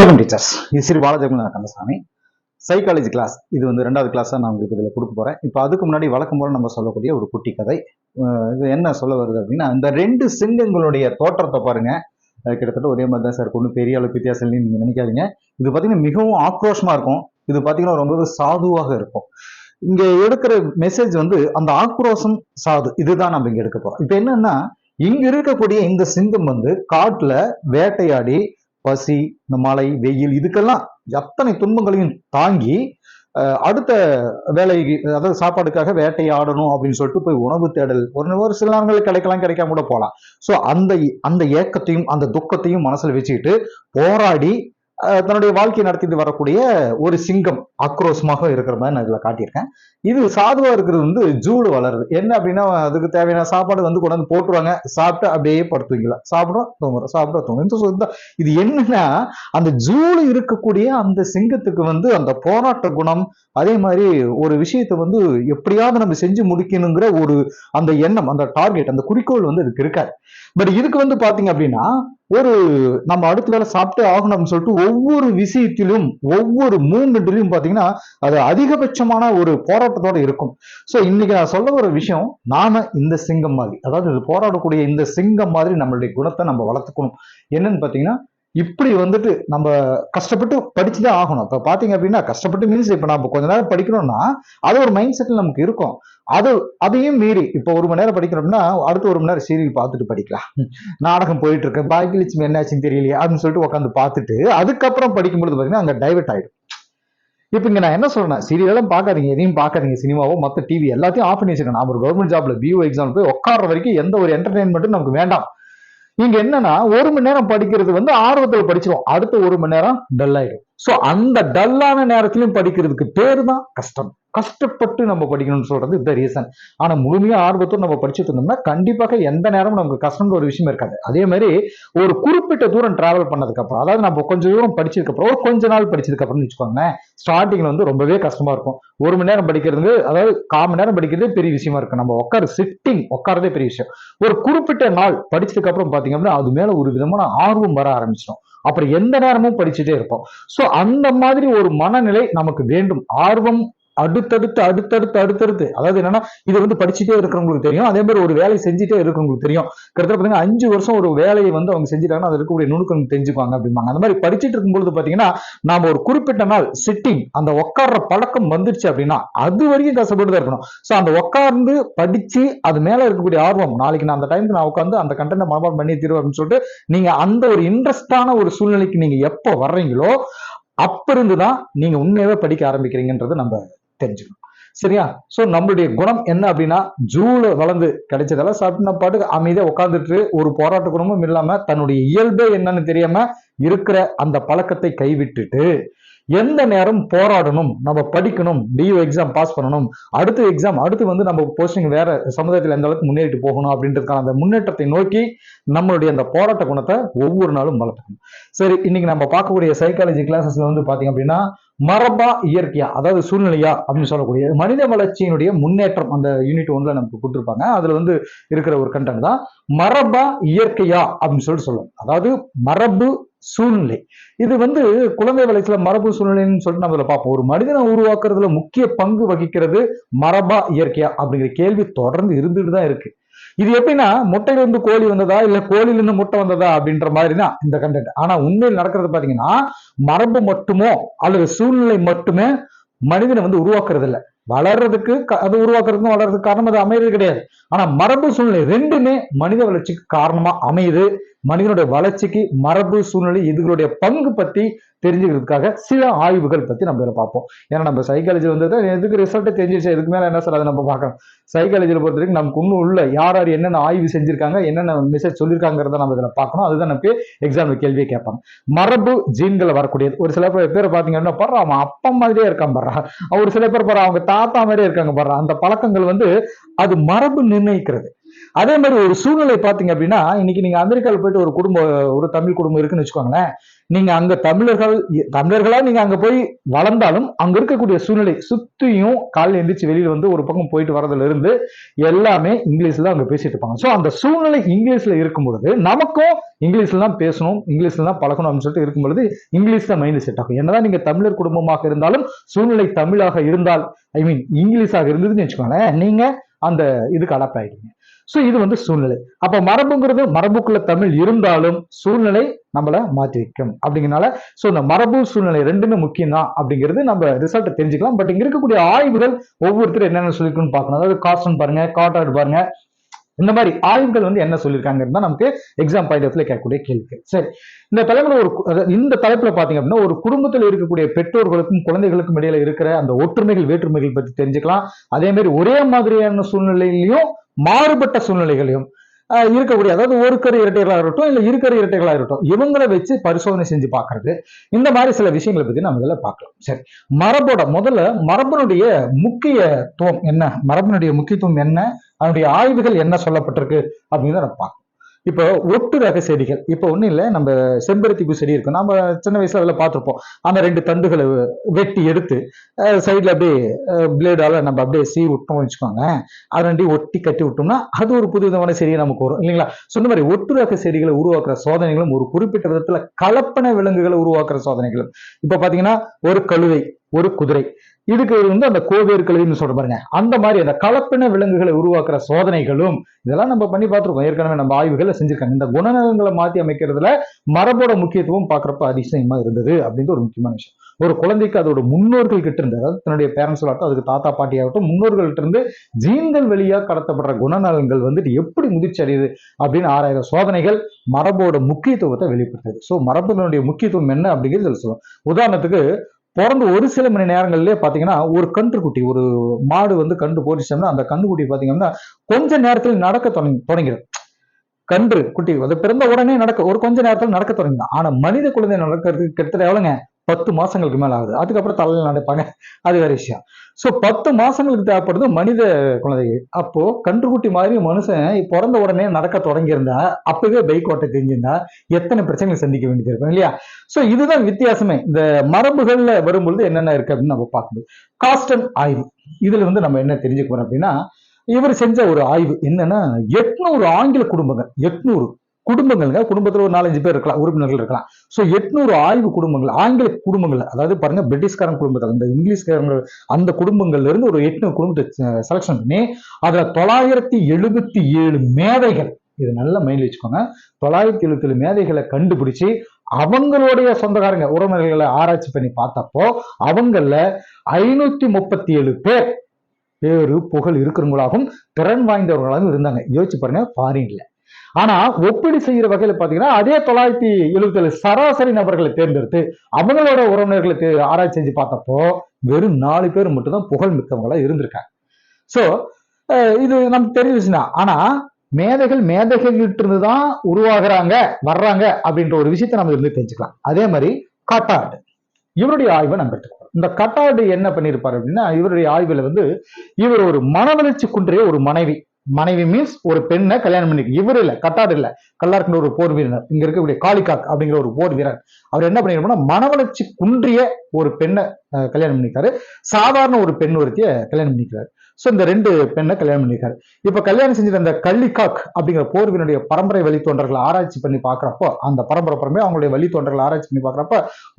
வணக்கம் டீச்சர்ஸ் இது Sri Balajakumar Kandasamy. Psychology class இது வந்து ரெண்டாவது கிளாஸாக நான் உங்களுக்கு இதில் கொடுக்க போகிறேன் இப்போ அதுக்கு முன்னாடி வழக்கம் போல நம்ம சொல்லக்கூடிய ஒரு குட்டி கதை. இது என்ன சொல்ல வருது அப்படின்னா இந்த ரெண்டு சிங்கங்களுடைய தோற்றத்தை பாருங்க. கிட்டத்தட்ட ஒரே மாதிரி தான் சார் ஒன்றும் பெரிய அளவுக்கு வித்தியாசம் இல்லைன்னு நீங்கள் நினைக்காதீங்க. இது பார்த்தீங்கன்னா மிகவும் ஆக்ரோஷமாக இருக்கும். இது பார்த்தீங்கன்னா ரொம்பவே சாதுவாக இருக்கும். இங்கே எடுக்கிற மெசேஜ் வந்து அந்த ஆக்ரோஷம் சாது. இதுதான் நம்ம இங்கே எடுக்க போகிறோம் இப்போ என்னன்னா இங்க இருக்கக்கூடிய இந்த சிங்கம் வந்து காட்டுல வேட்டையாடி பசி இந்த மழை வெயில் இதுக்கெல்லாம் எத்தனை துன்பங்களையும் தாங்கி அடுத்த வேலைக்கு அதாவது சாப்பாடுக்காக வேட்டையாடணும் அப்படின்னு சொல்லிட்டு போய் உணவு தேடல். ஒரு ஒரு சில நேரங்கள் கிடைக்கலாம் கிடைக்காம கூட போகலாம். ஸோ அந்த அந்த ஏக்கத்தையும் அந்த துக்கத்தையும் மனசில் வச்சுக்கிட்டு போராடி தன்னுடைய வாழ்க்கையை நடத்திட்டு வரக்கூடிய ஒரு சிங்கம் ஆக்ரோஷமாக இருக்கிற மாதிரி நான் இதில் காட்டியிருக்கேன். இது சாதுவாக இருக்கிறது வந்து ஜூடு வளருது. என்ன அப்படின்னா அதுக்கு தேவையான சாப்பாடு வந்து கொண்டாந்து போட்டுருவாங்க. சாப்பிட்டு அப்படியே படுத்துவீங்களா? சாப்பிட்றோம் தூங்குறோம் சாப்பிட்றோம் தூங்குறோம் இந்த இது என்னன்னா அந்த ஜூடு இருக்கக்கூடிய அந்த சிங்கத்துக்கு வந்து அந்த போராட்ட குணம் அதே மாதிரி ஒரு விஷயத்தை வந்து எப்படியாவது நம்ம செஞ்சு முடிக்கணுங்கிற ஒரு அந்த எண்ணம் அந்த டார்கெட் அந்த குறிக்கோள் வந்து இதுக்கு இருக்காது. பட் இதுக்கு வந்து பார்த்தீங்க அப்படின்னா ஒரு நம்ம அடுத்த வேலை சாப்பிட்டே ஆகணும்னு சொல்லிட்டு ஒவ்வொரு விஷயத்திலும் ஒவ்வொரு மூமெண்ட்லையும் பார்த்தீங்கன்னா அது அதிகபட்சமான ஒரு போராட்டத்தோட இருக்கும். ஸோ இன்னைக்கு நான் சொல்ல ஒரு விஷயம் நாம இந்த சிங்கம் மாதிரி அதாவது இது போராடக்கூடிய இந்த சிங்கம் மாதிரி நம்மளுடைய குணத்தை நம்ம வளர்த்துக்கணும். என்னன்னு பார்த்தீங்கன்னா இப்படி வந்துட்டு நம்ம கஷ்டப்பட்டு படிச்சுதான் ஆகணும். இப்ப பாத்தீங்க அப்படின்னா கஷ்டப்பட்டு மீன்ஸ் இப்ப நம்ம கொஞ்ச நேரம் படிக்கணும்னா அது ஒரு மைண்ட் செட்ல நமக்கு இருக்கும். அது அதையும் மீறி இப்போ ஒரு மணி நேரம் படிக்கிறோம்னா அடுத்து ஒரு மணி நேரம் சீரியல் பார்த்துட்டு படிக்கலாம். நாடகம் போயிட்டு இருக்கு பாக்கியலட்சுமி என்னாச்சுன்னு தெரியலையே அப்படின்னு சொல்லிட்டு உட்காந்து பார்த்துட்டு அதுக்கப்புறம் படிக்கும்பொழுது பாத்தீங்கன்னா அங்க டைவெர்ட் ஆயிடும். இப்போ இங்க நான் என்ன சொல்றேன் சீரியலும் பார்க்காதீங்க எதையும் பார்க்காதீங்க சினிமாவோ மற்ற டிவி எல்லாத்தையும் ஆஃப் பண்ணி வச்சிருக்கேன். நான் ஒரு கவர்மெண்ட் ஜாப்ல பிஓ எக்ஸாம் போய் உட்கார்ற வரைக்கும் எந்த ஒரு என்டர்டைன்மெண்ட்டும் நமக்கு வேண்டாம். இங்க என்னன்னா ஒரு மணி நேரம் படிக்கிறது வந்து ஆர்வத்தில் படிச்சிருவோம். அடுத்த ஒரு மணி நேரம் டல் ஆயிடும் சோ அந்த டல்லான நேரத்திலும் படிக்கிறதுக்கு பேரு தான் கஷ்டம். கஷ்டப்பட்டு நம்ம படிக்கணும்னு சொல்றது இந்த ரீசன் ஆனா முழுமையா ஆர்வத்தோடு நம்ம படிச்சுட்டு இருந்தோம்னா கண்டிப்பாக எந்த நேரமும் நமக்கு கஷ்டம்ன்ற ஒரு விஷயம் இருக்காது. அதே மாதிரி ஒரு குறிப்பிட்ட தூரம் டிராவல் பண்ணதுக்கு அப்புறம் அதாவது நம்ம கொஞ்சம் தூரம் படிச்சதுக்கு அப்புறம் ஒரு கொஞ்ச நாள் படிச்சதுக்கு அப்புறம் வச்சுக்கோங்களேன் ஸ்டார்டிங்ல வந்து ரொம்பவே கஷ்டமா இருக்கும். ஒரு மணி நேரம் படிக்கிறது அதாவது கால் மணி நேரம் படிக்கிறதே பெரிய விஷயமா இருக்கும் நம்ம உட்கார சிட்டிங் உட்காரதே பெரிய விஷயம். ஒரு குறிப்பிட்ட நாள் படிச்சதுக்கு அப்புறம் பாத்தீங்க அப்படின்னா அது மேல ஒரு விதமான ஆர்வம் வர ஆரம்பிச்சிடும். அப்புறம் எந்த நேரமும் படிச்சுட்டே இருப்போம். ஸோ அந்த மாதிரி ஒரு மனநிலை நமக்கு வேண்டும். ஆர்வம் அடுத்தடுத்து அடுத்தடுத்து அடுத்தடுத்து. அதாவது என்னன்னா இது வந்து படிச்சுட்டே இருக்கிறவங்களுக்கு தெரியும். அதே மாதிரி ஒரு வேலை செஞ்சுட்டே இருக்கிறவங்களுக்கு தெரியும். கிட்டத்தட்ட பாத்தீங்கன்னா அஞ்சு வருஷம் ஒரு வேலையை வந்து அவங்க செஞ்சுட்டாங்கன்னா அது இருக்கக்கூடிய நுணுக்கம் தெரிஞ்சுப்பாங்க அப்படிம்பாங்க. அந்த மாதிரி படிச்சுட்டு இருக்கும்பொழுது பாத்தீங்கன்னா நாம ஒரு குறிப்பிட்ட நாள் சிட்டிங் அந்த உட்கார்ற பழக்கம் வந்துருச்சு அப்படின்னா அது வரைக்கும் கஷ்டப்பட்டு தான் இருக்கணும். ஸோ அந்த உட்கார்ந்து படிச்சு அது மேல இருக்கக்கூடிய ஆர்வம் நாளைக்கு நான் அந்த டைமுக்கு நான் உட்காந்து அந்த கண்டென்ட் மனப்பாடம் பண்ணி தீர்வு அப்படின்னு சொல்லிட்டு நீங்க அந்த ஒரு இன்ட்ரெஸ்டான ஒரு சூழ்நிலைக்கு நீங்க எப்போ வர்றீங்களோ அப்ப இருந்து தான் நீங்க உண்மையாவே படிக்க ஆரம்பிக்கிறீங்கன்றது நம்ம தெரிஞ்சுக்கணும். சரியா? சோ நம்மளுடைய குணம் என்ன அப்படின்னா ஜூல வளர்ந்து கிடைச்சதெல்லாம் சாப்பிட்டு நம்ம பாட்டுக்கு அமைதியா உட்காந்துட்டு ஒரு போராட்ட குணமும் இல்லாம தன்னுடைய இயல்பே என்னன்னு தெரியாம இருக்கிற அந்த பழக்கத்தை கைவிட்டுட்டு எந்த நேரம் போராடணும்? நம்ம படிக்கணும். டியூ எக்ஸாம் பாஸ் பண்ணணும். அடுத்த எக்ஸாம் அடுத்து வந்து நம்ம போஸ்டிங் வேற சமுதாயத்தில் எந்த அளவுக்கு முன்னேறிட்டு போகணும் அப்படின்றதுக்கான அந்த முன்னேற்றத்தை நோக்கி நம்மளுடைய அந்த போராட்ட குணத்தை ஒவ்வொரு நாளும் வளர்த்துக்கணும். சரி இன்னைக்கு நம்ம பார்க்கக்கூடிய சைக்காலஜி கிளாஸஸ்ல வந்து பாத்தீங்க அப்படின்னா மரபா இயற்கையா அதாவது சூழ்நிலையா அப்படின்னு சொல்லக்கூடிய மனித வளர்ச்சியினுடைய முன்னேற்றம் அந்த யூனிட் ஒன்ல நமக்கு கொடுத்துருப்பாங்க. அதுல வந்து இருக்கிற ஒரு கண்டென்ட் தான் மரபா இயற்கையா அப்படின்னு சொல்லிட்டு சொல்லுவோம் அதாவது மரபு சூழ்நிலை. இது வந்து குழந்தை வளர்ச்சியில மரபு சூழ்நிலைன்னு சொல்லிட்டு நம்ம பார்ப்போம். ஒரு மனிதனை உருவாக்குறதுல முக்கிய பங்கு வகிக்கிறது மரபா இயற்கையா அப்படிங்கிற கேள்வி தொடர்ந்து இருந்துட்டு தான் இருக்கு. இது எப்படின்னா முட்டையிலிருந்து கோழி வந்ததா இல்ல கோழிலிருந்து முட்டை வந்ததா அப்படின்ற மாதிரி தான் இந்த கண்டென்ட் ஆனா உண்மையில் நடக்கிறது பாத்தீங்கன்னா மரபு மட்டுமோ அல்லது சூழ்நிலை மட்டுமே மனிதனை வந்து உருவாக்குறது இல்லை வளர்றதுக்கு அது உருவாக்குறதுக்கும் வளர்றதுக்கு காரணம் அது அமைகிறது கிடையாது. ஆனா மரபு சூழ்நிலை ரெண்டுமே மனித வளர்ச்சிக்கு காரணமா அமையுது. மனிதனுடைய வளர்ச்சிக்கு மரபு சூழ்நிலை இதுகளுடைய பங்கு பத்தி தெரிஞ்சுக்கிறதுக்காக சில ஆய்வுகள் பத்தி நம்ம இதில் பார்ப்போம். ஏன்னா நம்ம சைக்காலஜி வந்து எதுக்கு ரிசல்ட் தெரிஞ்சிருச்சு இதுக்கு மேலே என்ன சார் அதை நம்ம பார்க்கணும் சைக்காலஜியில் பொறுத்த வரைக்கும் நமக்கு இன்னும் உள்ள யார் யார் என்னென்ன ஆய்வு செஞ்சிருக்காங்க என்னென்ன மெசேஜ் சொல்லியிருக்காங்கிறத நம்ம இதில் பார்க்கணும். அதுதான் நமக்கு எக்ஸாம் கேள்வியை கேட்பாங்க மரபு ஜீன்களை வரக்கூடியது. ஒரு சில பேர் பேரை பார்த்தீங்கன்னா படுறா அவன் அப்பா மாதிரியே இருக்கான் படுறா ஒரு சில பேர் பாரு அவங்க தாத்தா மாதிரியே இருக்காங்க பாரு அந்த பழக்கங்கள் வந்து அது மரபு நிர்ணயிக்கிறது. அதே மாதிரி ஒரு சூழ்நிலை பார்த்தீங்க அப்படின்னா இன்னைக்கு நீங்க அமெரிக்காவில் போயிட்டு ஒரு குடும்பம் ஒரு தமிழ் குடும்பம் இருக்குன்னு வச்சுக்கோங்களேன் நீங்க அங்க தமிழர்கள் தமிழர்களா நீங்க அங்க போய் வளர்ந்தாலும் அங்க இருக்கக்கூடிய சூழ்நிலை சுத்தியும் காலையில எந்திரிச்சு வெளியில வந்து ஒரு பக்கம் போயிட்டு வரதுல இருந்து எல்லாமே இங்கிலீஷ்ல தான் அங்க பேசிட்டு இருப்பாங்க. ஸோ அந்த சூழ்நிலை இங்கிலீஷ்ல இருக்கும் பொழுது நமக்கும் இங்கிலீஷ்ல தான் பேசணும் இங்கிலீஷ்ல தான் பழகணும் அப்படின்னு சொல்லிட்டு இருக்கும் பொழுது இங்கிலீஷ் தான் மைண்ட் செட் ஆகும். என்னதான் நீங்க தமிழர் குடும்பமாக இருந்தாலும் சூழ்நிலை தமிழாக இருந்தால் ஐ மீன் இங்கிலீஷாக இருந்ததுன்னு வச்சுக்கோங்களேன் நீங்க அந்த இதுக்கு அடாப்ட் ஆயிடுங்க ஸோ இது வந்து சூழ்நிலை. அப்போ மரபுங்கிறது மரபுக்குள்ள தமிழ் இருந்தாலும் சூழ்நிலை நம்மளை மாற்றி வைக்கும் அப்படிங்கிறனால ஸோ இந்த மரபு சூழ்நிலை ரெண்டுமே முக்கியம் தான் அப்படிங்கிறது நம்ம ரிசல்ட்டை தெரிஞ்சுக்கலாம். பட் இங்கே இருக்கக்கூடிய ஆய்வுகள் ஒவ்வொருத்தரும் என்னென்ன சொல்லிருக்குன்னு பார்க்கணும். அதாவது காஸ்டன் பாருங்க காட்டாடு பாருங்க. இந்த மாதிரி ஆய்வுகள் வந்து என்ன சொல்லியிருக்காங்கன்னு தான் நமக்கு எக்ஸாம் பாயிண்ட் ஆஃப்ல கேட்கக்கூடிய கேள்வி சரி. இந்த தலைமுறை ஒரு இந்த தலைப்புல பாத்தீங்க அப்படின்னா ஒரு குடும்பத்தில் இருக்கக்கூடிய பெற்றோர்களுக்கும் குழந்தைகளுக்கும் இடையில இருக்கிற அந்த ஒற்றுமைகள் வேற்றுமைகள் பத்தி தெரிஞ்சுக்கலாம். அதே மாதிரி ஒரே மாதிரியான சூழ்நிலையிலையும் மாறுபட்ட சூழ்நிலைகளையும் இருக்கக்கூடிய அதாவது ஒரு கரு இரட்டைகளாக இருக்கட்டும் இல்லை இருக்கரு இரட்டைகளாக இருக்கட்டும் இவங்களை வச்சு பரிசோதனை செஞ்சு பார்க்கறது இந்த மாதிரி சில விஷயங்களை பத்தி நம்ம இதில் பார்க்கலாம். சரி மரபோட முதல்ல மரபனுடைய முக்கியத்துவம் என்ன? மரபனுடைய முக்கியத்துவம் என்ன? அதனுடைய ஆய்வுகள் என்ன சொல்லப்பட்டிருக்கு? அப்படின்னு நம்ம பார்க்கலாம். இப்போ ஒட்டு ரக செடிகள். இப்போ ஒன்றும் இல்லை நம்ம செம்பருத்தி பூ செடி இருக்கும். நம்ம சின்ன வயசுல அதில் பார்த்துருப்போம். அந்த ரெண்டு தண்டுகளை வெட்டி எடுத்து சைடில் அப்படியே பிளேடால் நம்ம அப்படியே சீ விட்டோம்னு வச்சுக்கோங்க. அதை ரெண்டையும் ஒட்டி கட்டி விட்டோம்னா அது ஒரு புது விதமான செடியை நமக்கு வரும். இல்லைங்களா? சொன்ன மாதிரி ஒட்டு ரக செடிகளை உருவாக்குற சோதனைகளும் ஒரு குறிப்பிட்ட விதத்தில் கலப்பன விலங்குகளை உருவாக்குற சோதனைகளும். இப்போ பார்த்தீங்கன்னா ஒரு கழுவை ஒரு குதிரை. இதுக்கு வந்து அந்த கோவேர் கழுவின்னு சொல்ற பாருங்க. அந்த மாதிரி அந்த கலப்பின விலங்குகளை உருவாக்குற சோதனைகளும் இதெல்லாம் நம்ம பண்ணி பார்த்திருக்கோம். ஏற்கனவே நம்ம ஆய்வுகளை செஞ்சிருக்காங்க. இந்த குணநலங்களை மாத்தி அமைக்கிறதுல மரபோட முக்கியத்துவம் பார்க்கறப்ப அதிசயமா இருந்தது அப்படின்ற ஒரு முக்கியமான விஷயம். ஒரு குழந்தைக்கு அதோட முன்னோர்கள் கிட்ட இருந்து அதாவது தன்னுடைய பேரண்ட்ஸ் ஆகட்டும் அதுக்கு தாத்தா பாட்டி ஆகட்டும் இருந்து ஜீன்கள் வழியாக கடத்தப்படுற குணநலங்கள் வந்துட்டு எப்படி முதிர்ச்சி அடையுது அப்படின்னு ஆராயிர சோதனைகள் மரபோட முக்கியத்துவத்தை வெளிப்படுத்துது. ஸோ மரபுகளுடைய முக்கியத்துவம் என்ன அப்படிங்கிறது சொல்லுவோம். உதாரணத்துக்கு பிறந்து ஒரு சில மணி நேரங்கள்லயே பாத்தீங்கன்னா ஒரு கன்றுக்குட்டி ஒரு மாடு வந்து கன்று போட்டுச்சோம்னா அந்த கன்றுக்குட்டி பாத்தீங்கன்னா கொஞ்ச நேரத்தில் நடக்க தொடங்கி தொடங்கிடும். கன்று குட்டி அது பிறந்த உடனே நடக்க ஒரு கொஞ்ச நேரத்தில் நடக்க தொடங்கிடும். ஆனா மனித குழந்தை நடக்கிறதுக்கு கிட்டத்தட்ட எவ்வளவுங்க? பத்து மாசங்களுக்கு மேல ஆகுது. அதுக்கப்புறம் தலையில நடப்பாங்க அது வேற விஷயம். சோ பத்து மாசங்களுக்கு தேவைப்படுது மனித குழந்தைகள். அப்போ கன்றுக்குட்டி மாதிரி மனுஷன் பிறந்த உடனே நடக்க தொடங்கியிருந்தா அப்பவே பைக் ஓட்ட தெரிஞ்சிருந்தா எத்தனை பிரச்சனைகள் சந்திக்க வேண்டியது இருக்கும் இல்லையா? சோ இதுதான் வித்தியாசமே. இந்த மரபுகள்ல வரும்பொழுது என்னென்ன இருக்கு அப்படின்னு நம்ம பார்க்கணும். காஸ்டன் ஆய்வு. இதுல வந்து நம்ம என்ன தெரிஞ்சுக்கிறோம் அப்படின்னா இவர் செஞ்ச ஒரு ஆய்வு என்னன்னா எட்நூறு ஆங்கில குடும்பங்கள் எட்நூறு. குடும்பங்கள்ங்க. குடும்பத்தில் ஒரு நாலஞ்சு பேர் இருக்கலாம் உறுப்பினர்கள் இருக்கலாம். ஸோ எட்நூறு ஆய்வு குடும்பங்கள் ஆங்கில குடும்பங்கள் அதாவது பாருங்க பிரிட்டிஷ்காரன் குடும்பத்தில் அந்த இங்கிலீஷ்காரங்க அந்த குடும்பங்கள்ல இருந்து ஒரு எட்நூறு குடும்பத்தை செலக்ஷன் பண்ணி அதுல தொள்ளாயிரத்தி எழுபத்தி ஏழு மேதைகள் இது நல்ல மைண்ட் வச்சுக்கோங்க தொள்ளாயிரத்தி எழுபத்தி ஏழு மேதைகளை கண்டுபிடிச்சு அவங்களுடைய சொந்தக்காரங்க உறவினர்களை ஆராய்ச்சி பண்ணி பார்த்தப்போ அவங்கள ஐநூத்தி முப்பத்தி ஏழு பேர் பேரு புகழ் இருக்கிறவங்களாகவும் திறன் வாய்ந்தவர்களாகவும் இருந்தாங்க. யோசிச்சு பாருங்க ஃபாரின்ல ஆனா ஒப்பீடு செய்யற வகையில பாத்தீங்கன்னா அதே தொள்ளாயிரத்தி எழுபத்தி ஏழு சராசரி நபர்களை தேர்ந்தெடுத்து அவங்களோட உறவினர்களை ஆராய்ச்சி செஞ்சு பார்த்தப்போ வெறும் நாலு பேர் மட்டும்தான் புகழ் மிக்கவங்களா இருந்திருக்காங்க. சோ இது நமக்கு தெரிஞ்ச விஷயம் ஆனா மேதைகள் மேதைகள்கிட்ட இருந்து தான் உருவாகுறாங்க வர்றாங்க அப்படின்ற ஒரு விஷயத்தை நம்ம இருந்து தெரிஞ்சுக்கலாம். அதே மாதிரி காட்டாடு இவருடைய ஆய்வை நம்ம எடுத்துக்கிறோம் இந்த கட்டாடு என்ன பண்ணியிருப்பார் அப்படின்னா இவருடைய ஆய்வுல வந்து இவர் ஒரு மனவளர்ச்சி குன்றிய ஒரு மனைவி. மனைவி மீன்ஸ் ஒரு பெண்ணை கல்யாணம் பண்ணி இவர் இல்ல கட்டாடு இல்ல. கல்லார்கின்ற ஒரு போர் வீரர். இங்க இருக்கக்கூடிய காளிகாக் அப்படிங்கிற ஒரு போர் வீரர். அவர் என்ன பண்ணிருப்போம்னா மனவளர்ச்சி குன்றிய ஒரு பெண்ணை கல்யாணம் பண்ணிக்காரு சாதாரண ஒரு பெண் ஒருத்திய கல்யாணம் பண்ணிக்கிறாரு. சோ இந்த ரெண்டு பெண்ணை கல்யாணம் பண்ணியிருக்காரு. இப்ப கல்யாணம் செஞ்சது அந்த கள்ளிக்காக் அப்படிங்கிற போர்வினுடைய பரம்பரை வழித்தோன்றர்களை ஆராய்ச்சி பண்ணி பார்க்கறப்போ அந்த பரம்பரை பரம்பரை அவங்களுடைய வழித்தோன்றர்களை ஆராய்ச்சி பண்ணி பார்க்கறப்ப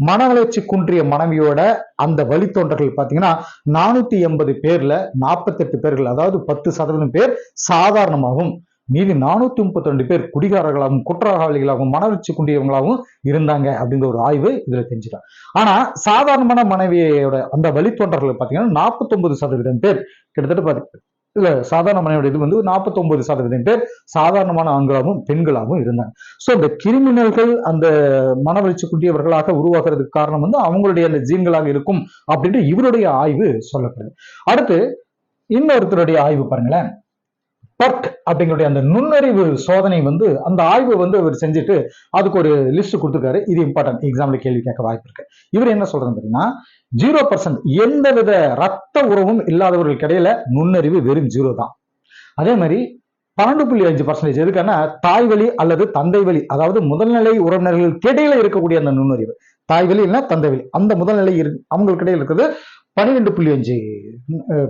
மனவளர்ச்சி குன்றிய மனைவியோட அந்த வழித்தோன்றர்கள் பாத்தீங்கன்னா நானூத்தி எண்பது பேர்ல நாற்பத்தெட்டு பேர்கள் அதாவது பத்து சதவீதம் பேர் சாதாரணமாகவும் மீதி நானூத்தி முப்பத்தி ரெண்டு பேர் குடிகாரர்களாகவும் குற்றவாளிகளாகவும் மனவளர்ச்சி குண்டியவங்களாகவும் இருந்தாங்க அப்படிங்கிற ஒரு ஆய்வு இதுல தெரிஞ்சுக்கலாம். ஆனா சாதாரணமான மனைவியோட அந்த வழித்தொண்டர்கள் பாத்தீங்கன்னா நாற்பத்தொன்பது சதவீதம் பேர் கிட்டத்தட்ட பாத்து இல்ல சாதாரண மனைவியோட இது வந்து நாற்பத்தொன்பது சதவீதம் பேர் சாதாரணமான ஆண்களாகவும் பெண்களாகவும் இருந்தாங்க. சோ இந்த கிரிமினல்கள் அந்த மனவழிச்சு குட்டியவர்களாக உருவாகிறதுக்கு காரணம் வந்து அவங்களுடைய அந்த ஜீன்களாக இருக்கும் அப்படின்ட்டு இவருடைய ஆய்வு சொல்லப்படுது. அடுத்து இன்னொருத்தருடைய ஆய்வு பாருங்களேன். பர்க் அப்படிங்களுடைய அந்த நுண்ணறிவு சோதனை வந்து அந்த ஆய்வு வந்து அவர் செஞ்சுட்டு அதுக்கு ஒரு லிஸ்ட் கொடுத்துருக்காரு. இது இம்பார்ட்டன்ட் எக்ஸாம்ல கேள்வி கேட்க வாய்ப்பு இருக்கு. இவர் என்ன சொல்றது பார்த்தீங்கன்னா ஜீரோ பர்சன்ட் எந்தவித ரத்த உறவும் இல்லாதவர்களுக்கு இடையில நுண்ணறிவு வெறும் ஜீரோ தான். அதே மாதிரி பன்னெண்டு புள்ளி அஞ்சு பர்சன்டேஜ் எதுக்கான தாய் வழி அல்லது தந்தை வழி அதாவது முதல்நிலை உறவினர்களுக்கு இடையில இருக்கக்கூடிய அந்த நுண்ணறிவு. தாய் வழி இல்லைன்னா தந்தை வழி. அந்த முதல்நிலை அவங்களுக்கு இடையில இருக்கிறது பன்னிரெண்டு புள்ளி அஞ்சு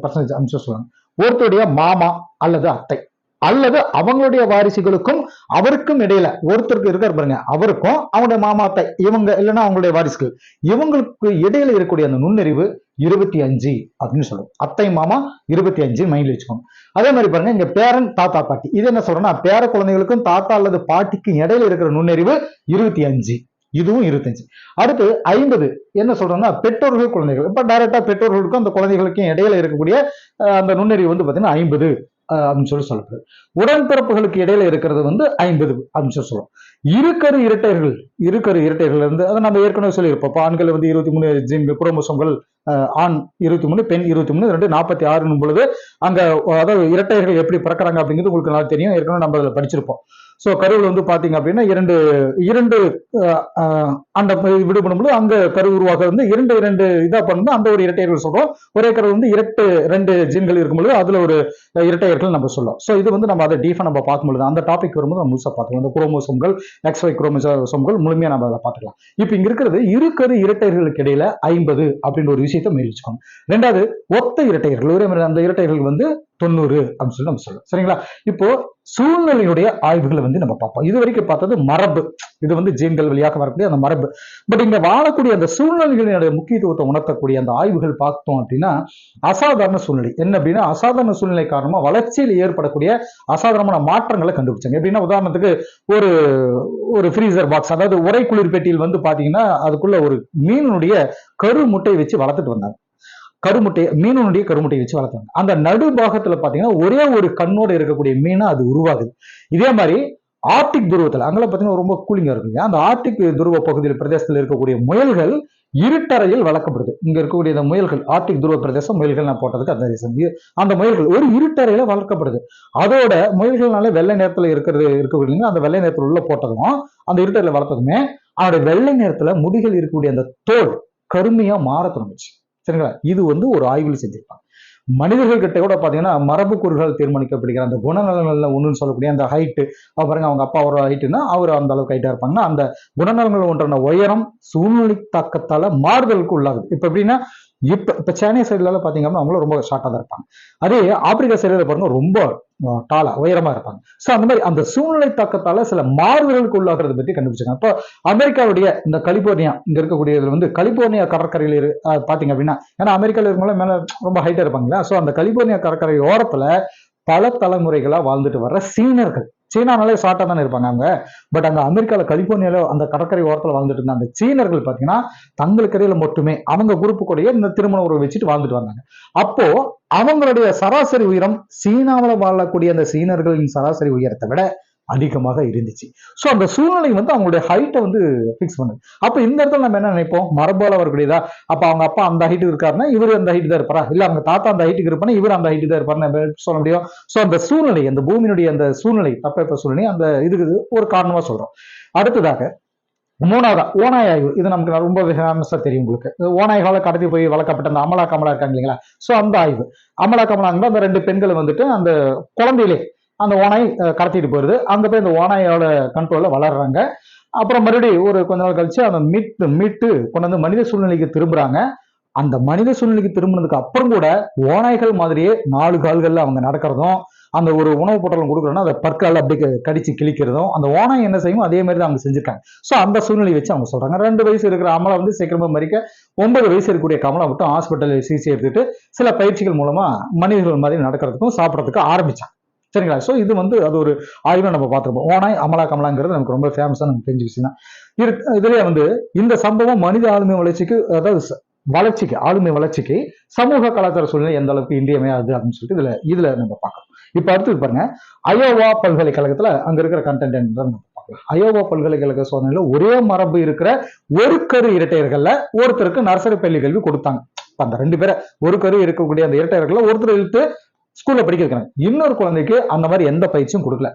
பர்சன்டேஜ் அம்சம் சொல்லுவாங்க ஒருத்தருடைய மாமா அல்லது அத்தை அல்லது அவங்களுடைய வாரிசுகளுக்கும் அவருக்கும் இடையில ஒருத்தருக்கு இருக்கார் பாருங்க அவருக்கும் அவங்களுடைய மாமா அத்தை இவங்க இல்லைன்னா அவங்களுடைய வாரிசுகள். இவங்களுக்கு இடையில இருக்கக்கூடிய அந்த நுண்ணறிவு இருபத்தி அஞ்சு அப்படின்னு சொல்லுவோம். அத்தை மாமா இருபத்தி அஞ்சு மைண்ட்ல வச்சுக்கோங்க. அதே மாதிரி பாருங்க இங்க பேரன் தாத்தா பாட்டி. இது என்ன சொல்றேன்னா பேர குழந்தைகளுக்கும் தாத்தா அல்லது பாட்டிக்கும் இடையில இருக்கிற நுண்ணறிவு இருபத்தி அஞ்சு. இதுவும் இருபத்தஞ்சு அடுத்து ஐம்பது என்ன சொல்றோம்னா பெற்றோர்கள் குழந்தைகள். இப்ப டைரக்டா பெற்றோர்களுக்கும் அந்த குழந்தைகளுக்கும் இடையில இருக்கக்கூடிய அந்த நுண்ணறிவு வந்து பாத்தீங்கன்னா ஐம்பது அப்படின்னு சொல்லி சொல்லப்படுது. உடன்பிறப்புகளுக்கு இடையில இருக்கிறது வந்து ஐம்பது அப்படின்னு சொல்லி சொல்லுவோம் இருக்கரு இரட்டையர்கள் இருக்கரு இரட்டையர்கள் இருந்து அதை நம்ம ஏற்கனவே சொல்லியிருப்போம். இப்போ ஆண்கள் வந்து இருபத்தி மூணு ஜீன்கள் குரோமோசோம்கள் ஆண் இருபத்தி மூணு பெண் இருபத்தி மூணு ரெண்டு நாற்பத்தி ஆறுன்னும் பொழுது அங்கே அதாவது இரட்டையர்கள் எப்படி பிறக்கிறாங்க அப்படிங்கிறது உங்களுக்கு நல்லா தெரியும். ஏற்கனவே நம்ம அதில் படிச்சிருப்போம். ஸோ கருவில் வந்து பார்த்தீங்க அப்படின்னா இரண்டு இரண்டு அந்த விடுபடும் பொழுது அங்கே கரு உருவாக வந்து இரண்டு இரண்டு இதாக பண்ணும்போது அந்த ஒரு இரட்டையர்கள் சொல்கிறோம் ஒரே கரு வந்து இரட்டு ரெண்டு ஜீன்கள் இருக்கும்பொழுது அதில் ஒரு இரட்டையர்கள் நம்ம சொல்லலாம் ஸோ இது வந்து நம்ம அதை டீஃபாக நம்ம பார்க்கும்பொழுது அந்த டாபிக் வரும்போது நம்ம முழுசாக பார்த்துக்கலாம். அந்த குரோமோசோம்கள் எக்ஸ் ஒய் குரோமோசோம்கள் முழுமையாக நம்ம அதை பார்த்துக்கலாம். இப்போ இங்கே இருக்கிறது இரு கரு இரட்டையர்களுக்கு இடையில ஐம்பது அப்படின்ற ஒரு விஷயத்தை மேல் ரெண்டாவது ஒத்த இரட்டையர்கள். ஒரே மாதிரி அந்த இரட்டையர்கள் வந்து தொண்ணூறு அப்படின்னு சொல்லி நம்ம சொல்லலாம். சரிங்களா? இப்போ சூழ்நிலையுடைய ஆய்வுகளை வந்து நம்ம பார்ப்போம். இது வரைக்கும் பார்த்தது மரபு. இது வந்து ஜீன்கள் வழியாக வரக்கூடிய அந்த மரபு. பட் இங்க வாழக்கூடிய அந்த சூழ்நிலைகளினுடைய முக்கியத்துவத்தை உணர்த்தக்கூடிய அந்த ஆய்வுகள் பார்த்தோம் அப்படின்னா அசாதாரண சூழ்நிலை. என்ன அப்படின்னா அசாதாரண சூழ்நிலை காரணமா வளர்ச்சியில் ஏற்படக்கூடிய அசாதாரணமான மாற்றங்களை கண்டுபிடிச்சாங்க. எப்படின்னா உதாரணத்துக்கு ஒரு ஒரு ஃப்ரீசர் பாக்ஸ் அதாவது உரை குளிர் பெட்டியில் வந்து பாத்தீங்கன்னா அதுக்குள்ள ஒரு மீனுடைய கரு முட்டை வச்சு வளர்த்துட்டு வந்தாங்க. கருமுட்டை மீனுடைய கருமுட்டையை வச்சு வளர்த்தாங்க அந்த நடுபாகத்துல பாத்தீங்கன்னா ஒரே ஒரு கண்ணோட இருக்கக்கூடிய மீனா அது உருவாகுது. இதே மாதிரி ஆர்டிக் துருவத்தில் அங்கே பார்த்தீங்கன்னா ரொம்ப கூலிங்காக இருக்குங்க அந்த ஆர்டிக் துருவ பகுதியில் பிரதேசத்தில் இருக்கக்கூடிய முயல்கள் இருட்டறையில் வளர்க்கப்படுது. இங்கே இருக்கக்கூடிய இந்த முயல்கள் ஆர்டிக் துருவ பிரதேசம் முயல்கள் நான் போட்டதுக்கு அந்த ரீசன் அந்த முயல்கள் ஒரு இருட்டறையில் வளர்க்கப்படுது. அதோட முயல்கள்னால வெள்ளை நேரத்தில் இருக்கிறது இருக்கக்கூடிய அந்த வெள்ளை நேரத்தில் உள்ள போட்டதும் அந்த இருட்டறையில் வளர்த்ததுமே அதோட வெள்ளை நேரத்தில் முடிகள் இருக்கக்கூடிய அந்த தோல் கருமையாக மாற தொடங்குச்சு. சரிங்களா? இது வந்து ஒரு ஆய்வில் செஞ்சிருப்பாங்க. மனிதர்கள் கிட்ட கூட பாத்தீங்கன்னா மரபு கூறுகள் தீர்மானிக்கப்படுகிற அந்த குணநலங்கள்ல ஒண்ணுன்னு சொல்லக்கூடிய அந்த ஹைட்டு பாருங்க அவங்க அப்பா ஒரு ஹைட்டுன்னா அவர் அந்த அளவுக்கு ஹைட்டா இருப்பாங்கன்னா அந்த குணநலங்கள் ஒன்றான உயரம் சூழ்நிலை தாக்கத்தால மாறுதலுக்கு உள்ளாகுது. இப்ப எப்படின்னா இப்போ இப்போ சென்னை சைடுல பார்த்தீங்க அப்படின்னா அவங்களும் ரொம்ப ஷார்ட்டாக தான் இருப்பாங்க. அதே ஆப்பிரிக்கா சைடில் பாருங்க ரொம்ப டாலா உயரமா இருப்பாங்க. ஸோ அந்த மாதிரி அந்த சூழ்நிலை தாக்கத்தால சில மாறுதல்களுக்கு உள்ளாகிறத பத்தி கண்டுபிடிச்சாங்க இப்போ அமெரிக்காவுடைய இந்த கலிபோர்னியா இங்க இருக்கக்கூடிய இதுல வந்து கலிபோர்னியா கடற்கரையில் இரு பார்த்தீங்க பாத்தீங்க அப்படின்னா ஏன்னா அமெரிக்காவில் இருக்கவங்கள மேல ரொம்ப ஹைட்டா இருப்பாங்களா ஸோ அந்த கலிபோர்னியா கடற்கரை ஓரத்துல பல தலைமுறைகளாக வாழ்ந்துட்டு வர்ற சீனர்கள். சீனானாலே ஷார்ட்டாக தானே இருப்பாங்க அவங்க பட் அங்கே அமெரிக்காவில் கலிபோர்னியாவில் அந்த கடற்கரை ஓரத்தில் வாழ்ந்துட்டு இருந்த அந்த சீனர்கள் பார்த்தீங்கன்னா தங்களுக்கு இடையில மட்டுமே அவங்க குரூப்பு கூடயே இந்த திருமண உறவு வச்சுட்டு வாழ்ந்துட்டு வந்தாங்க. அப்போ அவங்களுடைய சராசரி உயரம் சீனாவில் வாழக்கூடிய அந்த சீனர்களின் சராசரி உயரத்தை விட அதிகமாக இருந்துச்சு. ஸோ அந்த சூழ்நிலை வந்து அவங்களுடைய ஹைட்டை வந்து ஃபிக்ஸ் பண்ணுது. அப்போ இந்த இடத்துல நம்ம என்ன நினைப்போம்? மரபால் வரக்கூடியதா அப்போ அவங்க அப்பா அந்த ஹைட்டு இருக்காருன்னா இவர் அந்த ஹைட்டு தான் இருப்பாரா? இல்லை அவங்க தாத்தா அந்த ஹைட்டுக்கு இருப்பானா இவர் அந்த ஹைட்டு தான் இருப்பாருன்னு சொல்ல முடியும். ஸோ அந்த சூழ்நிலை அந்த பூமியினுடைய அந்த சூழ்நிலை தப்ப சூழ்நிலை? அந்த இதுக்கு ஒரு காரணமாக சொல்கிறோம் அடுத்ததாக மூணாவதா ஓனாய் ஆய்வு. இது நமக்கு ரொம்ப ஃபேமஸாக தெரியும் உங்களுக்கு. ஓனாய் கால கடத்தி போய் வளர்க்கப்பட்ட அந்த அமலா கமலா இருக்காங்க இல்லைங்களா? ஸோ அந்த ஆய்வு. அமலா கமலாங்க அந்த ரெண்டு பெண்கள் வந்துட்டு அந்த குழந்தையிலே அந்த ஓனாய் கடத்திட்டு போயிருது. அங்க போய் அந்த ஓனாயோட கண்ட்ரோல்ல வளர்றாங்க. அப்புறம் மறுபடியும் ஒரு கொஞ்ச நாள் கழிச்சு அந்த மீட்டு மீட்டு கொண்டு வந்து மனித சூழ்நிலைக்கு திரும்புறாங்க. அந்த மனித சூழ்நிலைக்கு திரும்பினதுக்கு அப்புறம் கூட ஓநாய்கள் மாதிரியே நாலு கால்கள்ல அவங்க நடக்கிறதும் அந்த ஒரு உணவு பொட்டலம் கொடுக்குறோன்னா அதை பற்கால அப்படியே கடிச்சு கிழிக்கிறதும் அந்த ஓனாய் என்ன செய்யும் அதே மாதிரி தான் அவங்க செஞ்சிருக்காங்க. ஸோ அந்த சூழ்நிலை வச்சு அவங்க சொல்றாங்க. ரெண்டு வயசு இருக்கிற அமலை வந்து சீக்கிரமா மறிக்க ஒன்பது வயசு இருக்கக்கூடிய கமலா மட்டும் ஹாஸ்பிட்டலில் சிகிச்சை எடுத்துட்டு சில பயிற்சிகள் மூலமா மனிதர்கள் மாதிரி நடக்கிறதுக்கும் சாப்பிட்றதுக்கும் ஆரம்பிச்சாங்க. சரிங்களா? ஸோ இது வந்து அது ஒரு ஆய்வை நம்ம பார்த்துருப்போம். ஓனாய் அமலா கமலாங்கிறது நமக்கு ரொம்ப ஃபேமஸாக நமக்கு தெரிஞ்ச விஷயம் தான். இரு இதுலயே வந்து இந்த சம்பவம் மனித ஆளுமை வளர்ச்சிக்கு அதாவது வளர்ச்சிக்கு ஆளுமை வளர்ச்சிக்கு சமூக கலாச்சார சூழ்நிலை எந்த அளவுக்கு இன்றியமையாது அப்படின்னு சொல்லிட்டு இதுல இதுல நம்ம பார்க்கணும் இப்ப அடுத்தது பாருங்க அயோவா பல்கலைக்கழகத்துல அங்க இருக்கிற கண்டென்ட் நம்ம பார்க்கலாம். அயோவா பல்கலைக்கழக சோதனையில ஒரே மரபு இருக்கிற ஒரு கரு இரட்டையர்கள்ல ஒருத்தருக்கு நர்சரி பள்ளி கல்வி கொடுத்தாங்க. அந்த ரெண்டு பேரை ஒரு கரு இருக்கக்கூடிய அந்த இரட்டையர்கள்ல ஒருத்தர் இழுத்து ஸ்கூல்ல படிக்க வைக்கிறாங்க. இன்னொரு குழந்தைக்கு அந்த மாதிரி எந்த பயிற்சியும் கொடுக்கல.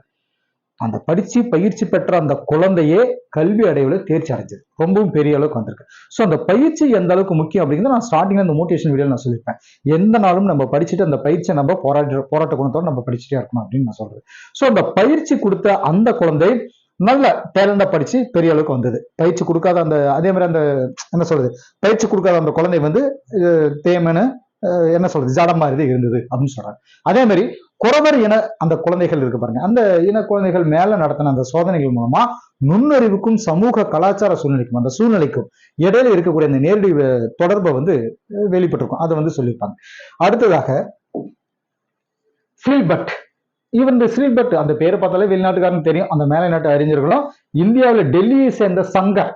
அந்த படிச்சு பயிற்சி பெற்ற அந்த குழந்தையே கல்வி அடைவுல தேர்ச்சி அடைஞ்சது. ரொம்பவும் பெரிய அளவுக்கு வந்திருக்கு. ஸோ அந்த பயிற்சி எந்த அளவுக்கு முக்கியம் அப்படிங்கிறது நான் ஸ்டார்டிங்ல அந்த மோட்டிவேஷன் வீடியோ நான் சொல்லியிருப்பேன். எந்த நாளும் நம்ம படிச்சுட்டு அந்த பயிற்சியை நம்ம போராட்ட போராட்ட குணத்தோடு நம்ம படிச்சுட்டே இருக்கணும் அப்படின்னு நான் சொல்றேன் ஸோ அந்த பயிற்சி கொடுத்த அந்த குழந்தை நல்ல டேலண்டா படிச்சு பெரிய அளவுக்கு வந்தது. பயிற்சி கொடுக்காத அந்த அதே மாதிரி அந்த என்ன சொல்றது? பயிற்சி கொடுக்காத அந்த குழந்தை வந்து தேமனு என்ன சொல்றது? ஜடம் மாதிரி இருந்தது அப்படின்னு சொல்றாங்க. அதே மாதிரி குறவர் இன அந்த குழந்தைகள் இருக்கு பாருங்க. அந்த இன குழந்தைகள் மேல நடத்தின அந்த சோதனைகள் மூலமா நுண்ணறிவுக்கும் சமூக கலாச்சார சூழ்நிலைக்கும் அந்த சூழ்நிலைக்கும் இடையில இருக்கக்கூடிய அந்த நேரடி தொடர்பை வந்து வெளிப்பட்டிருக்கும். அதை வந்து சொல்லியிருப்பாங்க. அடுத்ததாக ஃபில்பர்ட் இவன் இந்த ஸ்ரீபட் அந்த பேரை பார்த்தாலே வெளிநாட்டுக்காரன் தெரியும். அந்த மேலை நாட்டு அறிஞர்களும் இந்தியாவில் டெல்லியை சேர்ந்த சங்கர்.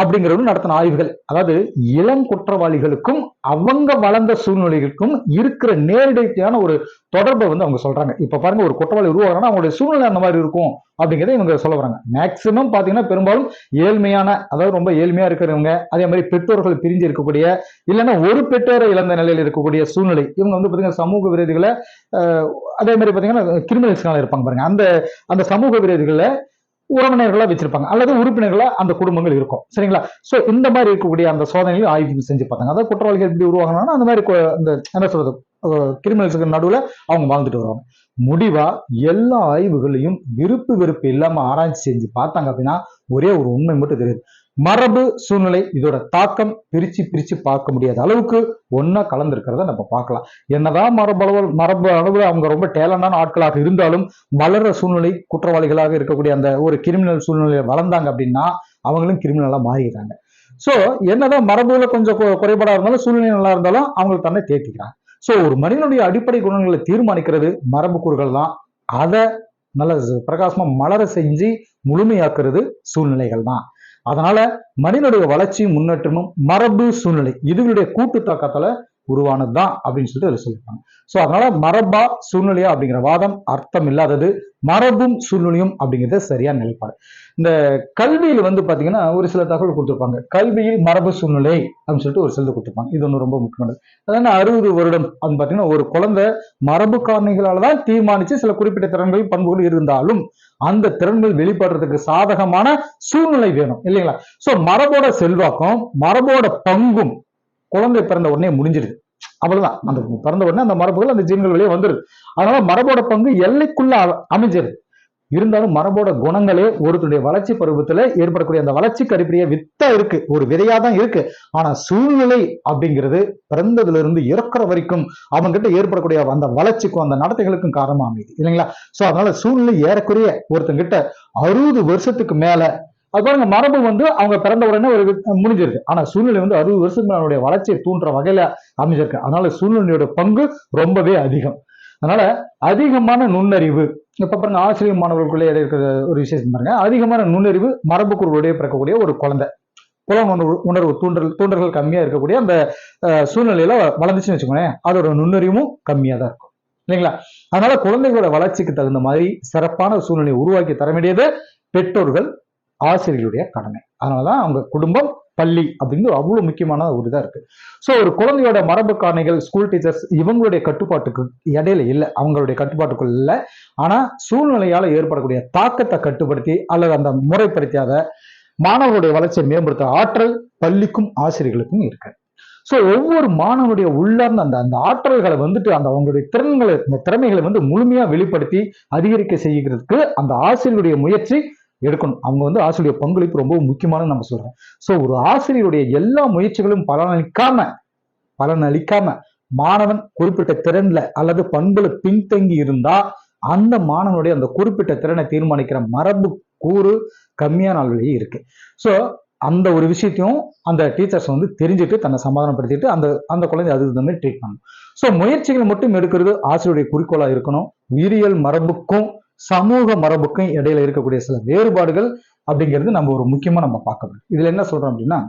அப்படிங்கிறவங்க நடத்தின ஆய்வுகள். அதாவது இளம் குற்றவாளிகளுக்கும் அவங்க வளர்ந்த சூழ்நிலைகளுக்கும் இருக்கிற நேரடியான ஒரு தொடர்பை வந்து அவங்க சொல்றாங்க. இப்ப பாருங்க ஒரு குற்றவாளி உருவாகிறாங்கன்னா அவங்களுடைய சூழ்நிலை அந்த மாதிரி இருக்கும் அப்படிங்கிறத இவங்க சொல்ல வராங்க. மேக்சிமம் பாத்தீங்கன்னா பெரும்பாலும் ஏழ்மையான அதாவது ரொம்ப ஏழ்மையா இருக்கிறவங்க அதே மாதிரி பெற்றோர்கள் பிரிஞ்சு இருக்கக்கூடிய இல்லைன்னா ஒரு பெற்றோரை இழந்த நிலையில் இருக்கக்கூடிய சூழ்நிலை. இவங்க வந்து பாத்தீங்கன்னா சமூக விரோதிகளை அதே மாதிரி பாத்தீங்கன்னா கிரிமினல்ஸ்னால இருப்பாங்க பாருங்க. அந்த அந்த சமூக விரோதிகளை உறவினர்களா வச்சிருப்பாங்க. அல்லது உறுப்பினர்களா அந்த குடும்பங்கள் இருக்கும். சரிங்களா? சோ இந்த மாதிரி இருக்கக்கூடிய அந்த சோதனைகளையும் ஆய்வு செஞ்சு பார்த்தாங்க. அதாவது குற்றவாளிகள் எப்படி உருவாகணும்னா அந்த மாதிரி கு- அந்த என்ன சொல்றது கிரிமினல்ஸுக்கு நடுவுல அவங்க வாழ்ந்துட்டு வருவாங்க. முடிவா எல்லா ஆய்வுகளையும் விருப்பு வெறுப்பு இல்லாம ஆராய்ச்சி செஞ்சு பார்த்தாங்க அப்படின்னா ஒரே ஒரு உண்மை மட்டும் தெரியுது. மரபு சூழ்நிலை இதோட தாக்கம் பிரிச்சு பிரிச்சு பார்க்க முடியாத அளவுக்கு ஒன்னா கலந்துருக்கிறத நம்ம பார்க்கலாம். என்னதான் மரபு அளவு மரபு அவங்க ரொம்ப டேலண்டான ஆட்களாக இருந்தாலும் வளர்ற சூழ்நிலை குற்றவாளிகளாக இருக்கக்கூடிய அந்த ஒரு கிரிமினல் சூழ்நிலையை வளர்ந்தாங்க அப்படின்னா அவங்களும் கிரிமினலா மாறிடுறாங்க. சோ என்னதான் மரபுல கொஞ்சம் குறைபாடா இருந்தாலும் சூழ்நிலை நல்லா இருந்தாலும் அவங்களுக்கு தன்னை தேர்த்திக்கிறாங்க சோ ஒரு மனிதனுடைய அடிப்படை குணங்களை தீர்மானிக்கிறது மரபு கூறுகள் தான். அதை நல்ல பிரகாசமா மலர செஞ்சு முழுமையாக்குறது சூழ்நிலைகள் தான். அதனால மனிதனுடைய வளர்ச்சியும் முன்னேற்றமும் மரபு சூழ்நிலை இதுகளுடைய கூட்டு தாக்கத்துல உருவானது தான் அப்படின்னு சொல்லிட்டு அதில் சொல்லியிருப்பாங்க ஸோ அதனால மரபா சூழ்நிலையா அப்படிங்கிற வாதம் அர்த்தம் இல்லாதது மரபும் சூழ்நிலையும் அப்படிங்கிறது சரியா நிலைப்பாடு. இந்த கல்வியில் வந்து பார்த்தீங்கன்னா ஒரு சில தகவல் கொடுத்துருப்பாங்க. கல்வியில் மரபு சூழ்நிலை அப்படின்னு சொல்லிட்டு ஒரு சிலது கொடுத்துருப்பாங்க. இது ஒன்று ரொம்ப முக்கியமானது. அதாவது அறுபது வருடம் அப்படின்னு பார்த்தீங்கன்னா ஒரு குழந்தை மரபு காரணிகளால் தான் தீர்மானிச்சு சில குறிப்பிட்ட திறன்கள் பண்புகள் இருந்தாலும் அந்த திறன்கள் வெளிப்படுறதுக்கு சாதகமான சூழ்நிலை வேணும் இல்லைங்களா? ஸோ மரபோட செல்வாக்கம் மரபோட பங்கும் குழந்தை பிறந்த உடனே முடிஞ்சிடுது அவ்வளவுதான். அந்த பிறந்த உடனே அந்த மரபுகள் அந்த ஜீன்கள் வெளியே வந்துருது. அதனால மரபோட பங்கு எல்லைக்குள்ள அமைஞ்சிருது. இருந்தாலும் மரபோட குணங்களே ஒருத்தருடைய வளர்ச்சி பருவத்துல ஏற்படக்கூடிய அந்த வளர்ச்சிக்கு அடிப்படையா வித்தா இருக்கு. ஒரு விதையா தான் இருக்கு. ஆனா சூழ்நிலை அப்படிங்கிறது பிறந்ததுல இருந்து இறக்குற வரைக்கும் அவங்ககிட்ட ஏற்படக்கூடிய அந்த வளர்ச்சிக்கும் அந்த நடத்தைகளுக்கும் காரணமா அமையுது. இல்லைங்களா? சோ அதனால சூழ்நிலை ஏறக்குறைய ஒருத்தங்கிட்ட அறுபது வருஷத்துக்கு மேல அது பாருங்க மரபு வந்து அவங்க பிறந்த உடனே ஒரு முடிஞ்சிருக்கு ஆனா சூழ்நிலை வந்து அறுபது வருஷத்துக்கு அவனுடைய வளர்ச்சியை தூண்டுற வகையில அமைஞ்சிருக்கு. அதனால சூழ்நிலையோட பங்கு ரொம்பவே அதிகம். அதனால அதிகமான நுண்ணறிவு இப்ப பாருங்க ஆசிரியர் மாணவர்களுக்குள்ளே இருக்கிற ஒரு விசேஷம் பாருங்க. அதிகமான நுண்ணறிவு மரபு பிறக்கக்கூடிய ஒரு குழந்தை. புலம் உணர்வு உணர்வு தூண்டல் தூண்டல்கள் கம்மியா இருக்கக்கூடிய அந்த சூழ்நிலையில வளர்ந்துச்சுன்னு வச்சுக்கோங்களேன் அதோட நுண்ணறிவும் கம்மியா தான் இருக்கும். இல்லைங்களா? அதனால குழந்தைகளோட வளர்ச்சிக்கு தகுந்த மாதிரி சிறப்பான சூழ்நிலையை உருவாக்கி தர வேண்டியது பெற்றோர்கள் ஆசிரியர்களுடைய கடமை. அதனால தான் அவங்க குடும்பம் பள்ளி அப்படிங்கிறது அவ்வளோ முக்கியமான ஒரு இதாக இருக்கு. ஸோ ஒரு குழந்தையோட மரபு காரணிகள் ஸ்கூல் டீச்சர்ஸ் இவங்களுடைய கட்டுப்பாட்டுக்கு இடையில இல்லை. அவங்களுடைய கட்டுப்பாட்டுக்குள் இல்லை. ஆனால் சூழ்நிலையால் ஏற்படக்கூடிய தாக்கத்தை கட்டுப்படுத்தி அல்லது அந்த முறைப்படுத்தி அதை மாணவர்களுடைய வளர்ச்சியை மேம்படுத்த ஆற்றல் பள்ளிக்கும் ஆசிரியர்களுக்கும் இருக்கு. ஸோ ஒவ்வொரு மாணவனுடைய உள்ளார்ந்த அந்த அந்த ஆற்றல்களை வந்துட்டு அந்த அவங்களுடைய திறன்களை இந்த திறமைகளை வந்து முழுமையாக வெளிப்படுத்தி அதிகரிக்க செய்கிறதுக்கு அந்த ஆசிரியருடைய முயற்சி எடுக்கணும். அவங்க வந்து ஆசிரியருடைய பங்களிப்பு ரொம்ப முக்கியமான நம்ம சொல்றோம். ஸோ ஒரு ஆசிரியருடைய எல்லா முயற்சிகளும் பலனளிக்காம பலனளிக்காம மாணவன் குறிப்பிட்ட திறன்ல அல்லது பண்புல பின்தங்கி இருந்தா அந்த மாணவனுடைய அந்த குறிப்பிட்ட திறனை தீர்மானிக்கிற மரபு கூறு கம்மியான அளவிலேயே இருக்கு. ஸோ அந்த ஒரு விஷயத்தையும் அந்த டீச்சர்ஸ் வந்து தெரிஞ்சுட்டு தன்னை சமாதானப்படுத்திட்டு அந்த அந்த குழந்தை அதுக்கு தகுந்த மாதிரி ட்ரீட் பண்ணணும். ஸோ முயற்சிகள் மட்டும் எடுக்கிறது ஆசிரியருடைய குறிக்கோளாக இருக்கணும். உயிரியல் மரபுக்கும் சமூக மரபுக்கும் இடையில இருக்கக்கூடிய சில வேறுபாடுகள் அப்படிங்கிறது நம்ம ஒரு முக்கியமா நம்ம பார்க்க வேண்டும். இதுல என்ன சொல்றோம் அப்படின்னா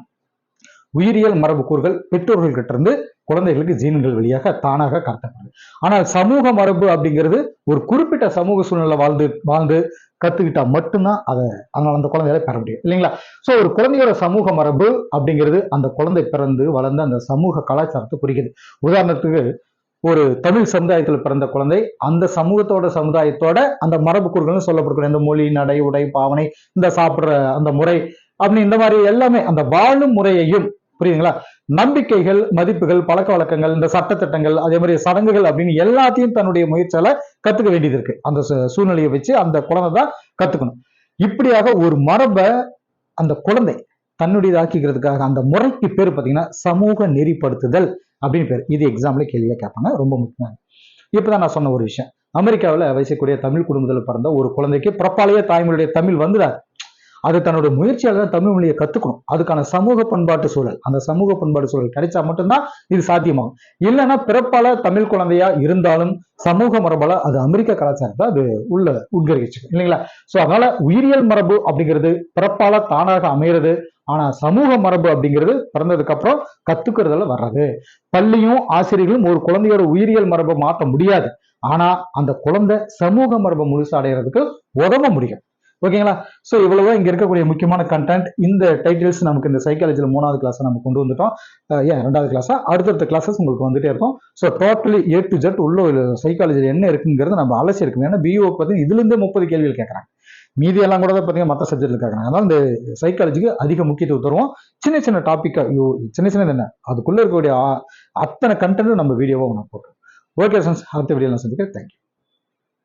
உயிரியல் மரபு கூறுகள் பெற்றோர்கள் கிட்ட இருந்து குழந்தைகளுக்கு ஜீன்கள் வழியாக தானாக கடத்தப்படுது. ஆனால் சமூக மரபு அப்படிங்கிறது ஒரு குறிப்பிட்ட சமூக சூழ்நிலை வாழ்ந்து வாழ்ந்து கத்துக்கிட்டா மட்டும்தான் அதை அதனால அந்த குழந்தையால பெற முடியும். இல்லைங்களா? ஸோ ஒரு குழந்தையோட சமூக மரபு அப்படிங்கிறது அந்த குழந்தை பிறந்து வளர்ந்து அந்த சமூக கலாச்சாரத்தை குறிக்குது. உதாரணத்துக்கு ஒரு தமிழ் சமுதாயத்தில் பிறந்த குழந்தை அந்த சமூகத்தோட சமுதாயத்தோட அந்த மரபு கூறுகள்னு சொல்லப்படக்கூடிய இந்த மொழி நடை உடை பாவனை இந்த சாப்பிடுற அந்த முறை அப்படி இந்த மாதிரி எல்லாமே அந்த வாழும் முறையையும் புரியுதுங்களா? நம்பிக்கைகள் மதிப்புகள் பழக்க வழக்கங்கள் இந்த சட்டத்திட்டங்கள் அதே மாதிரி சடங்குகள் அப்படின்னு எல்லாத்தையும் தன்னுடைய முயற்சியால கத்துக்க வேண்டியது இருக்கு. அந்த சூழ்நிலையை வச்சு அந்த குழந்தை தான் கத்துக்கணும். இப்படியாக ஒரு மரபை அந்த குழந்தை தன்னுடையதாக்கிக்கிறதுக்காக அந்த முறைக்கு பேர் பார்த்தீங்கன்னா சமூக நெறிப்படுத்துதல் அப்படின்னு பேர். இது எக்ஸாம்ல கேள்வியாக கேட்பாங்க. ரொம்ப முக்கியம் இப்போதான் நான் சொன்ன ஒரு விஷயம். அமெரிக்காவில் வசிக்கக்கூடிய தமிழ் குடும்பத்தில் பிறந்த ஒரு குழந்தைக்கு பிறப்பாலேயே தாய்மொழியுடைய தமிழ் வந்துடாது. அது தன்னோட முயற்சியால் தான் தமிழ் மொழியை கற்றுக்கணும் அதுக்கான சமூக பண்பாட்டு சூழல். அந்த சமூக பண்பாட்டு சூழல் கிடைச்சா மட்டும்தான் இது சாத்தியமாகும். இல்லைன்னா பிறப்பால தமிழ் குழந்தையா இருந்தாலும் சமூக மரபால அது அமெரிக்க கலாச்சாரத்தை அது உள்ள உட்கரிச்சுக்கும் இல்லைங்களா? ஸோ அதனால உயிரியல் மரபு அப்படிங்கிறது பிறப்பால தானாக அமையிறது ஆனா சமூக மரபு அப்படிங்கிறது பிறந்ததுக்கு அப்புறம் கத்துக்கிறதுல வர்றது. பள்ளியும் ஆசிரியர்களும் ஒரு குழந்தையோட உயிரியல் மரபை மாற்ற முடியாது. ஆனா அந்த குழந்தை சமூக மரபை முழுசா அடைகிறதுக்கு உதவ முடியும். ஓகேங்களா? ஸோ இவ்வளவு. இங்க இருக்கக்கூடிய முக்கியமான கண்டென்ட் இந்த டைட்டில்ஸ் நமக்கு இந்த சைக்காலஜியில் மூணாவது கிளாஸ் நம்ம கொண்டு வந்துட்டோம். ஏன்? ரெண்டாவது கிளாஸா அடுத்தடுத்த கிளாஸஸ் உங்களுக்கு வந்துட்டே இருக்கும். So totally A to Z உள்ள சைக்காலஜியில் என்ன இருக்குங்கிறது நம்ம அலசி இருக்கணும் ஏன்னா பிஓ பார்த்தீங்கன்னா இதுலேருந்தே முப்பது கேள்விகள் கேட்கறாங்க மீதி எல்லாம் கூட பார்த்தீங்கன்னா மற்ற சப்ஜெக்ட்ல இருக்காங்க. அதனால இந்த சைக்காலஜிக்கு அதிக முக்கியத்துவம் தருவோம். சின்ன சின்ன டாப்பிக்காக ஐயோ சின்ன சின்னது என்ன? அதுக்குள்ளே இருக்கக்கூடிய அத்தனை கண்டென்ட்டும் நம்ம வீடியோவாக ஒன்று போட்டோம் ஓகே சார் அடுத்த வீடியோலாம் சந்திக்கிறேன். தேங்க்யூ